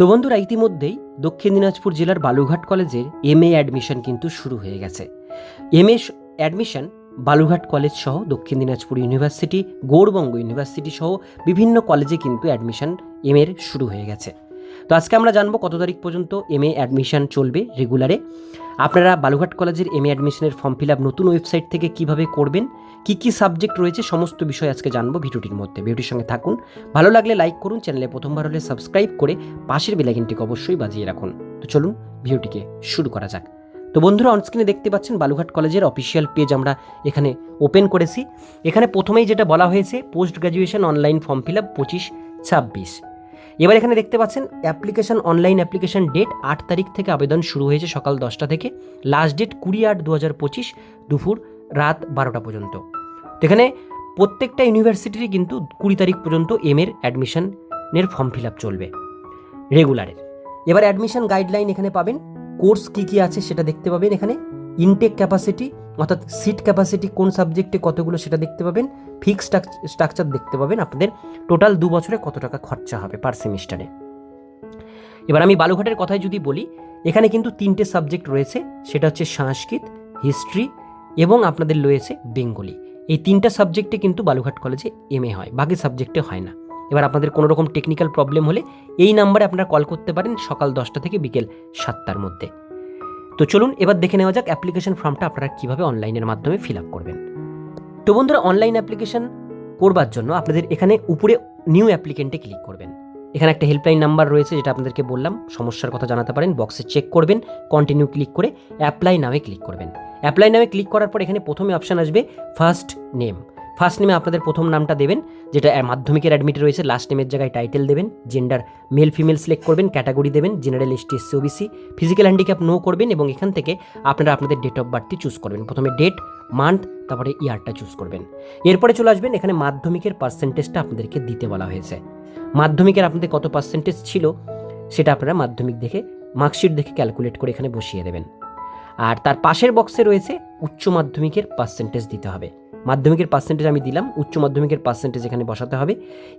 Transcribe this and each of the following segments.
তো বন্ধুরা, ইতিমধ্যেই দক্ষিণ দিনাজপুর জেলার বালুঘাট কলেজের এম এ অ্যাডমিশন কিন্তু শুরু হয়ে গেছে। M A admission Balurghat college সহ দক্ষিণ দিনাজপুর ইউনিভার্সিটি গৌরবঙ্গ ইউনিভার্সিটি সহ বিভিন্ন কলেজে কিন্তু অ্যাডমিশন এম এর শুরু হয়ে গেছে। তো আজকে আমরা জানব কত তারিখ পর্যন্ত এম এ অ্যাডমিশন চলবে রেগুলারে। আপনারা বালুঘাট কলেজের এম এ অ্যাডমিশনের ফর্ম ফিল আপ নতুন ওয়েবসাইট থেকে কীভাবে করবেন কি কি সাবজেক্ট রয়েছে, সমস্ত বিষয় আজকে জানব ভিডিওটির মধ্যে। ভিডিওটির সঙ্গে থাকুন। ভালো লাগলে লাইক করুন চ্যানেলে প্রথমবার হলে সাবস্ক্রাইব করে পাশের বেলাইকিনটিকে অবশ্যই বাজিয়ে রাখুন। তো চলুন, ভিডিওটিকে শুরু করা যাক। তো বন্ধুরা অনস্ক্রিনে দেখতে পাচ্ছেন বালুঘাট কলেজের অফিসিয়াল পেজ আমরা এখানে ওপেন করেছি। এখানে প্রথমেই যেটা বলা হয়েছে post graduation online form fill up পঁচিশ ছাব্বিশ। এবার এখানে দেখতে পাচ্ছেন অ্যাপ্লিকেশন অনলাইন অ্যাপ্লিকেশন ডেট আট তারিখ থেকে আবেদন শুরু হয়েছে সকাল দশটা থেকে। লাস্ট ডেট কুড়ি আট দু হাজার পঁচিশ দুপুর রাত বারোটা পর্যন্ত। তো এখানে প্রত্যেকটা ইউনিভার্সিটিরই কিন্তু কুড়ি তারিখ পর্যন্ত এম এর অ্যাডমিশনের ফর্ম ফিল আপ চলবে। রেগুলারের এবার অ্যাডমিশন গাইডলাইন এখানে পাবেন। কোর্স কী কী আছে সেটা দেখতে পাবেন এখানে। ইনটেক ক্যাপাসিটি অর্থাৎ সিট ক্যাপাসিটি কোন সাবজেক্টে কতগুলো সেটা দেখতে পাবেন। ফিক্স স্ট্রাকচার দেখতে পাবেন আপনাদের টোটাল দু বছরে কত টাকা খরচা হবে পার সেমিস্টারে এবার আমি বালুঘাটের কথায় যদি বলি, এখানে কিন্তু তিনটে সাবজেক্ট রয়েছে। সেটা হচ্ছে সংস্কৃত হিস্ট্রি এবং আপনাদের রয়েছে বেঙ্গলি। এই তিনটা সাবজেক্টে কিন্তু বালুঘাট কলেজে এম এ হয়, বাকি সাবজেক্টে হয় না। এবার আপনাদের কোনো রকম টেকনিক্যাল প্রবলেম হলে এই নাম্বারে আপনারা কল করতে পারেন সকাল দশটা থেকে বিকেল সাতটার মধ্যে। তো চলুন এবার দেখে নেওয়া যাক অ্যাপ্লিকেশন ফর্মটা আপনারা কীভাবে অনলাইনের মাধ্যমে ফিল আপ করবেন। তো বন্ধুরা অনলাইন অ্যাপ্লিকেশন করবার জন্য আপনাদের এখানে উপরে নিউ অ্যাপ্লিকেন্টে ক্লিক করবেন। এখানে একটা হেল্পলাইন নাম্বার রয়েছে যেটা আপনাদেরকে বললাম, সমস্যার কথা জানাতে পারেন বক্সে চেক করবেন কন্টিনিউ ক্লিক করে অ্যাপ্লাই নামে ক্লিক করবেন। অ্যাপ্লাই নামে ক্লিক করার পর এখানে প্রথমে অপশান আসবে ফার্স্ট নেম ফার্স্ট নেমে আপনাদের প্রথম নামটা দেবেন, যেটা মাধ্যমিকের অ্যাডমিটে রয়েছে লাস্ট নেমের জায়গায় টাইটেল দেবেন জেন্ডার মেল ফিমেল সিলেক্ট করবেন ক্যাটাগরি দেবেন general ST SC OBC physical handicap no করবেন এবং এখান থেকে আপনারা আপনাদের ডেট অফ বার্থটি চুজ করবেন। প্রথমে ডেট মান্থ তারপরে ইয়ারটা চুজ করবেন। এরপরে চলে আসবেন, এখানে মাধ্যমিকের পার্সেন্টেজটা আপনাদেরকে দিতে বলা হয়েছে। মাধ্যমিকের আপনাদের কত পার্সেন্টেজ ছিল, সেটা আপনারা মাধ্যমিক দেখে মার্কশিট দেখে ক্যালকুলেট করে এখানে বসিয়ে দেবেন। আর তার পাশের বক্সে রয়েছে উচ্চ মাধ্যমিকের পার্সেন্টেজ দিতে হবে। মাধ্যমিকের পার্সেন্টেজ আমি দিলাম, উচ্চ মাধ্যমিকের পার্সেন্টেজ এখানে বসাতে হবে।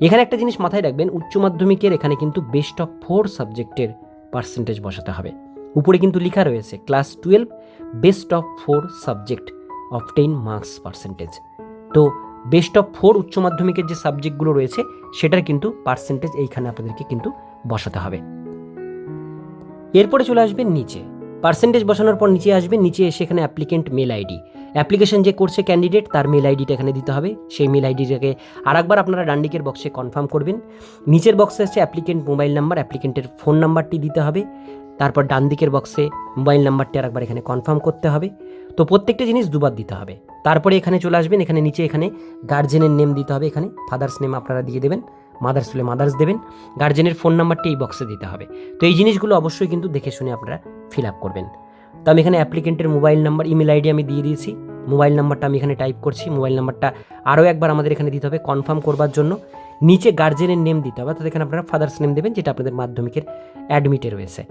এখানে একটা জিনিস মাথায় রাখবেন, উচ্চ মাধ্যমিকের এখানে কিন্তু বেস্ট অফ ফোর সাবজেক্টের পার্সেন্টেজ বসাতে হবে। উপরে কিন্তু লেখা রয়েছে class twelve best of four subject of ten marks percentage তো বেস্ট অফ ফোর উচ্চ মাধ্যমিকের যে সাবজেক্টগুলো রয়েছে, সেটার কিন্তু পার্সেন্টেজ এইখানে আপনাদেরকে কিন্তু বসাতে হবে। এরপরে চলে আসবেন নিচে। পার্সেন্টেজ বসানোর পর নিচে আসবেন নিচে এসে এখানে অ্যাপ্লিকেন্ট মেল আইডি অ্যাপ্লিকেশন যে করছে ক্যান্ডিডেট তার মেল আইডিটা এখানে দিতে হবে। সেই মেল আইডিটাকে আরেকবার আপনারা ডান্ডিকের বক্সে কনফার্ম করবেন। নিচের বক্সে আছে অ্যাপ্লিকেন্ট মোবাইল নাম্বার অ্যাপ্লিকেন্টের ফোন নাম্বারটি দিতে হবে। তারপর ডান দিকের বক্সে মোবাইল নাম্বারটি আরেকবার এখানে কনফার্ম করতে হবে। তো প্রত্যেকটা জিনিস দুবার দিতে হবে। তারপরে এখানে চলে আসবেন, এখানে নিচে এখানে গার্জেনের নেম দিতে হবে। এখানে ফাদার্স নেম আপনারা দিয়ে দেবেন মাদার্স হলে মাদার্স দেবেন। গার্জেনের ফোন নাম্বারটি এই বক্সে দিতে হবে। তো এই জিনিসগুলো অবশ্যই কিন্তু দেখে শুনে আপনারা ফিল আপ করবেন। তো আমি এখানে অ্যাপ্লিকেন্টের মোবাইল নাম্বার ইমেল আইডি আমি দিয়ে দিয়েছি। মোবাইল নাম্বারটা আমি এখানে টাইপ করছি। মোবাইল নাম্বারটা আরও একবার আমাদের এখানে দিতে হবে কনফার্ম করবার জন্য। নিচে গার্জেনের নেম দিতে হবে, অর্থাৎ এখানে আপনারা ফাদার্স নেম দেবেন, যেটা আপনাদের মাধ্যমিকের অ্যাডমিটে রয়েছে।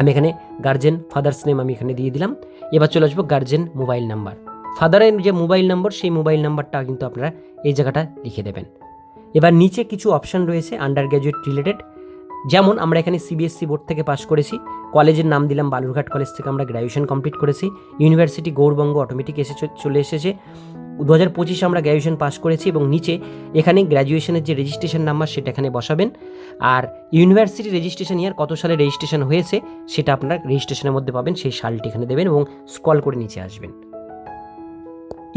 আমি এখানে গার্জেন ফাদার্স নেম আমি এখানে দিয়ে দিলাম। এবার চলে আসব গার্জেন মোবাইল নাম্বার ফাদারের যে মোবাইল নম্বর সেই মোবাইল নাম্বারটা কিন্তু আপনারা এই জায়গাটা লিখে দেবেন। এবার নিচে কিছু অপশান রয়েছে আন্ডার গ্র্যাজুয়েট রিলেটেড যেমন আমরা এখানে সিবিএসসি বোর্ড থেকে পাশ করেছি, কলেজের নাম দিলাম বালুরঘাট কলেজ থেকে আমরা গ্র্যাজুয়েশন কমপ্লিট করেছি ইউনিভার্সিটি গৌরবঙ্গ অটোমেটিক এসে চলে এসেছে। দু হাজার পঁচিশে আমরা গ্র্যাজুয়েশন পাস করেছি এবং নিচে এখানে গ্র্যাজুয়েশনের যে রেজিস্ট্রেশন নাম্বার সেটা এখানে বসাবেন। আর ইউনিভার্সিটি রেজিস্ট্রেশন ইয়ার কত সালে রেজিস্ট্রেশন হয়েছে সেটা আপনার রেজিস্ট্রেশনের মধ্যে পাবেন, সেই সালটি এখানে দেবেন এবং স্কল করে নিচে আসবেন।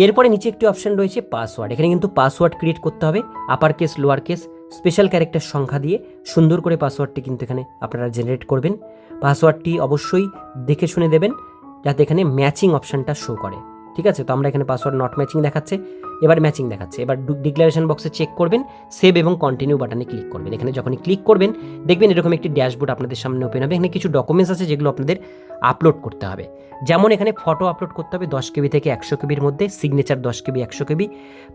এরপরে নিচে একটি অপশন রয়েছে পাসওয়ার্ড এখানে কিন্তু পাসওয়ার্ড ক্রিয়েট করতে হবে upper case lower case special character সংখ্যা দিয়ে সুন্দর করে পাসওয়ার্ডটি কিন্তু এখানে আপনারা জেনারেট করবেন। পাসওয়ার্ডটি অবশ্যই দেখে শুনে দেবেন, যাতে এখানে ম্যাচিং অপশানটা শো করে। ঠিক আছে? তো আমরা এখানে পাসওয়ার্ড নট ম্যাচিং দেখাচ্ছে। এবার ম্যাচিং দেখাচ্ছে। এবার ডিক্লারেশন বক্সে চেক করবেন সেভ এবং কন্টিনিউ বাটনে ক্লিক করবেন। এখানে যখনই ক্লিক করবেন, দেখবেন এরকম একটি ড্যাশবোর্ড আপনাদের সামনে ওপেন হবে। এখানে কিছু ডকুমেন্টস আছে যেগুলো আপনাদের আপলোড করতে হবে। যেমন এখানে ফটো আপলোড করতে হবে দশ কেবি থেকে একশো কেবির মধ্যে সিগনেচার দশ কেবি, একশো কেবি।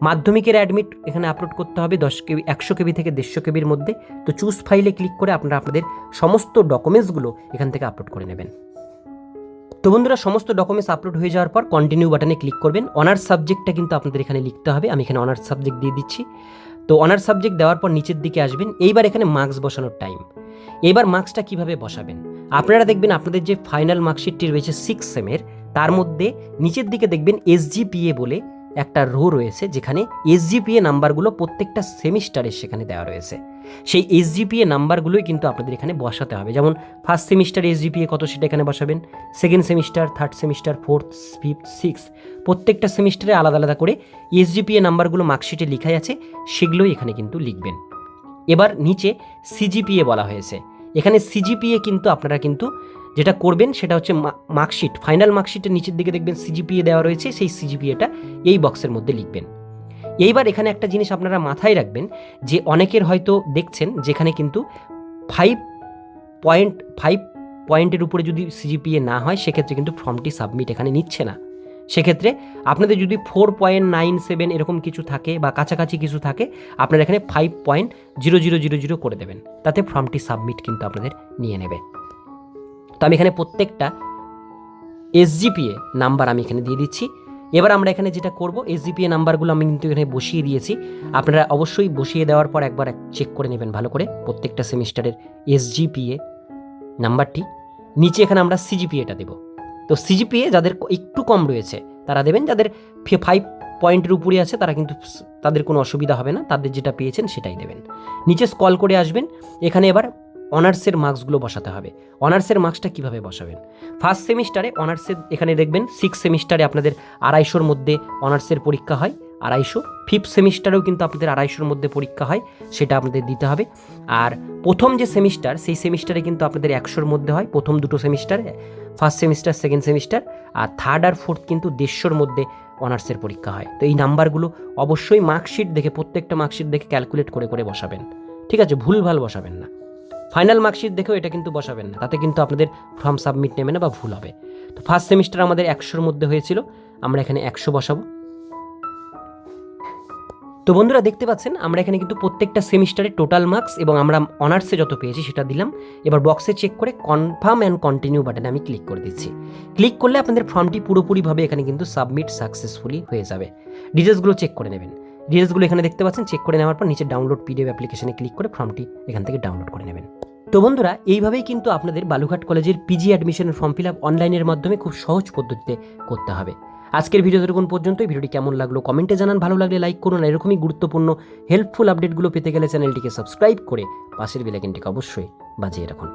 মাধ্যমিকের অ্যাডমিট এখানে আপলোড করতে হবে দশ কেবি, একশো কেবি থেকে দেড়শো কেবির মধ্যে। তো চুজ ফাইলে ক্লিক করে আপনারা আপনাদের সমস্ত ডকুমেন্টসগুলো এখান থেকে আপলোড করে নেবেন। তো বন্ধুরা, সমস্ত ডকুমেন্টস আপলোড হয়ে যাওয়ার পর কন্টিনিউ বাটনে ক্লিক করবেন। অনার্স সাবজেক্টটা কিন্তু আপনাদের এখানে লিখতে হবে। আমি এখানে অনার্স সাবজেক্ট দিয়ে দিচ্ছি। তো অনার্স সাবজেক্ট দেওয়ার পর নিচের দিকে আসবেন। এইবার এখানে মার্কস বসানোর টাইম এবার মার্কসটা কীভাবে বসাবেন? আপনারা দেখবেন আপনাদের যে ফাইনাল মার্কশিটটি রয়েছে সিক্স সেমের তার মধ্যে নিচের দিকে দেখবেন এসজিপিএ বলে একটা রো রয়েছে যেখানে এসজিপিএ নাম্বারগুলো প্রত্যেকটা সেমিস্টারের সেখানে দেওয়া রয়েছে। সেই এসজিপিএ নাম্বারগুলোই কিন্তু আপনাদের এখানে বসাতে হবে। যেমন ফার্স্ট সেমিস্টার এসজিপিএ কত সেটা এখানে বসাবেন second semester third semester fourth fifth six প্রত্যেকটা সেমিস্টারে আলাদা আলাদা করে এসজিপিএ নাম্বারগুলো মার্কশিটে লিখাই আছে, সেগুলোই এখানে কিন্তু লিখবেন। এবার নিচে সিজিপিএ বলা হয়েছে। এখানে সিজিপিএ কিন্তু আপনারা কিন্তু যেটা করবেন সেটা হচ্ছে মার্কশিট ফাইনাল মার্কশিটের নিচের দিকে দেখবেন সিজিপিএ দেওয়া রয়েছে, সেই সিজিপিএটা এই বক্সের মধ্যে লিখবেন। এইবার এখানে একটা জিনিস আপনারা মাথায় রাখবেন যে অনেকের হয়তো দেখছেন যেখানে কিন্তু ফাইভ পয়েন্ট ফাইভ পয়েন্টের উপরে যদি সিজিপিএ না হয়, সেক্ষেত্রে কিন্তু ফর্মটি সাবমিট এখানে নিচ্ছে না। সেক্ষেত্রে আপনাদের যদি ফোর পয়েন্ট নাইন সেভেন এরকম কিছু থাকে বা কাছাকাছি কিছু থাকে, আপনারা এখানে five point zero zero zero zero করে দেবেন। তাতে ফর্মটি সাবমিট কিন্তু আপনাদের নিয়ে নেবে। আমি এখানে প্রত্যেকটা এসজিপিএ নাম্বার আমি এখানে দিয়ে দিচ্ছি। এবার আমরা এখানে যেটা করব এসজিপিএ নাম্বারগুলো আমি কিন্তু এখানে বসিয়ে দিয়েছি। আপনারা অবশ্যই বসিয়ে দেওয়ার পর একবার চেক করে নেবেন ভালো করে প্রত্যেকটা সেমিস্টারের এসজিপিএ নাম্বারটি নিচে এখানে আমরা সিজিপিএটা দেব। তো সিজিপিএ যাদের একটু কম রয়েছে, তারা দেবেন। যাদের ফাইভ পয়েন্টের উপরে আছে, তারা কিন্তু তাদের কোনো অসুবিধা হবে না। তাদের যেটা পেয়েছেন সেটাই দেবেন। নিচে স্কল করে আসবেন। এখানে এবার অনার্সের মার্কসগুলো বসাতে হবে। অনার্সের মার্কসটা কীভাবে বসাবেন? ফার্স্ট সেমিস্টারে অনার্সের এখানে দেখবেন সিক্স সেমিস্টারে আপনাদের আড়াইশোর মধ্যে অনার্সের পরীক্ষা হয়, আড়াইশো। ফিফথ সেমিস্টারেও কিন্তু আপনাদের আড়াইশোর মধ্যে পরীক্ষা হয়, সেটা আপনাদের দিতে হবে। আর প্রথম যে সেমিস্টার সেই সেমিস্টারে কিন্তু আপনাদের একশোর মধ্যে হয়, প্রথম দুটো semester first semester second semester আর থার্ড আর ফোর্থ কিন্তু দেড়শোর মধ্যে অনার্সের পরীক্ষা হয়। তো এই নাম্বারগুলো অবশ্যই মার্কশিট দেখে, প্রত্যেকটা মার্কশিট দেখে ক্যালকুলেট করে করে বসাবেন। ঠিক আছে? ভুলভাল বসাবেন না। ফাইনাল মার্কশিট দেখেও এটা কিন্তু বসাবেন না। তাতে কিন্তু আপনাদের ফর্ম সাবমিট নেবে না বা ভুল হবে। তো ফার্স্ট সেমিস্টার আমাদের একশোর মধ্যে হয়েছিল, আমরা এখানে একশো বসাবো। তো বন্ধুরা, দেখতে পাচ্ছেন, আমরা এখানে কিন্তু প্রত্যেকটা সেমিস্টারে টোটাল মার্কস এবং আমরা অনার্সে যত পেয়েছি সেটা দিলাম। এবার বক্সে চেক করে কনফার্ম অ্যান্ড কন্টিনিউ বাটনে আমি ক্লিক করে দিচ্ছি। ক্লিক করলে আপনাদের ফর্মটি পুরোপুরিভাবে এখানে কিন্তু সাবমিট সাকসেসফুলি হয়ে যাবে। ডিটেলসগুলো চেক করে নেবেন। ডিটেলসগুলো এখানে দেখতে পাচ্ছেন। চেক করে নেওয়ার পর নিচে ডাউনলোড পিডিএফ অ্যাপ্লিকেশনে ক্লিক করে ফর্মটি এখান থেকে ডাউনলোড করে নেবেন। তো বন্ধুরা, এইভাবেই কিন্তু আপনাদের বালুঘাট কলেজের পিজি অ্যাডমিশনের ফর্ম ফিল আপ অনলাইনের মাধ্যমে খুব সহজ পদ্ধতিতে করতে হবে। আজকের ভিডিও দেখুন পর্যন্ত ভিডিওটি কেমন লাগল কমেন্টে জানান। ভালো লাগলে লাইক করুন। আর এরকমই গুরুত্বপূর্ণ হেল্পফুল আপডেটগুলো পেতে গেলে চ্যানেলটিকে সাবস্ক্রাইব করে পাশের বেলাইকেনটিকে অবশ্যই বাজিয়ে রাখুন।